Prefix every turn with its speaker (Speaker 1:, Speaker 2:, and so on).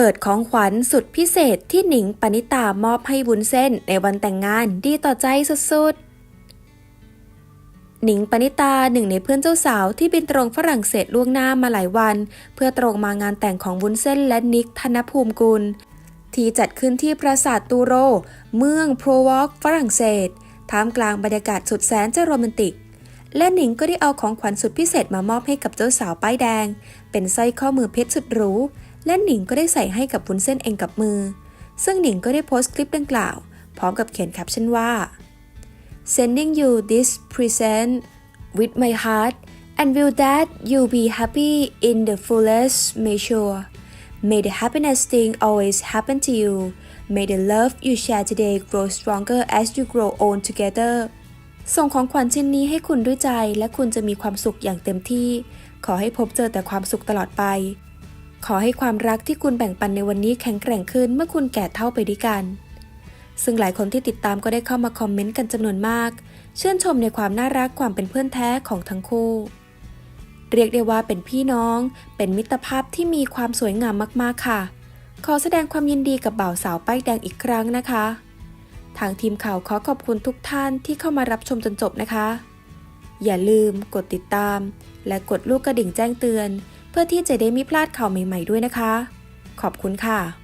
Speaker 1: ปิดของขวัญสุดพิเศษที่หนิงปณิตามอบให้วุ้นเส้นในวันแต่งงานดีต่อใจสุดๆ หนิงปณิตาหนึ่งในเพื่อนเจ้าสาวที่บินตรงฝรั่งเศสล่วงหน้ามาหลายวัน เพื่อตรงมางานแต่งของวุ้นเส้นและนิกธนภูมิกุล ที่จัดขึ้นที่ปราสาทตูโร เมืองโพรวอกฝรั่งเศสท่ามกลางบรรยากาศสุดแสนจะโรแมนติกและหนิงก็ได้เอาของขวัญสุดพิเศษมามอบให้กับเจ้าสาวป้ายแดง เป็นสร้อยข้อมือเพชรสุดหรู และหนิงก็ได้ใส่ให้กับวุ้นเส้นเองกับมือ ซึ่งหนิงก็ได้โพสต์คลิปดังกล่าว พร้อมกับเขียนแคปชั่นว่า sending you this present with my heart and will that you be happy in the fullest measure may the happiness thing always happen to you may the love you share today grow stronger as you grow old together ส่งของขวัญชิ้นนี้ให้คุณด้วยใจและคุณจะมีความสุขอย่างเต็มที่ ขอให้พบเจอแต่ความสุขตลอดไป ขอให้ความรักที่คุณแบ่งปันในวันนี้แข็งแกร่งขึ้นเมื่อคุณแก่เท่าไปด้วยกัน ซึ่งหลายคนที่ติดตามก็ได้เข้ามาคอมเมนต์กันจำนวนมาก ชื่นชมในความน่ารักความเป็นเพื่อนแท้ของทั้งคู่ เรียกได้ว่าเป็นพี่น้อง เป็นมิตรภาพที่มีความสวยงามมากๆค่ะ ขอแสดงความยินดีกับบ่าวสาวป้ายแดงอีกครั้งนะคะ ทางทีมข่าวขอขอบคุณทุกท่านที่เข้ามารับชมจนจบนะคะ อย่าลืมกดติดตาม และกดลูกกระดิ่งแจ้งเตือน เพื่อที่จะได้ไม่พลาดข่าวใหม่ ๆด้วยนะคะ ขอบคุณค่ะ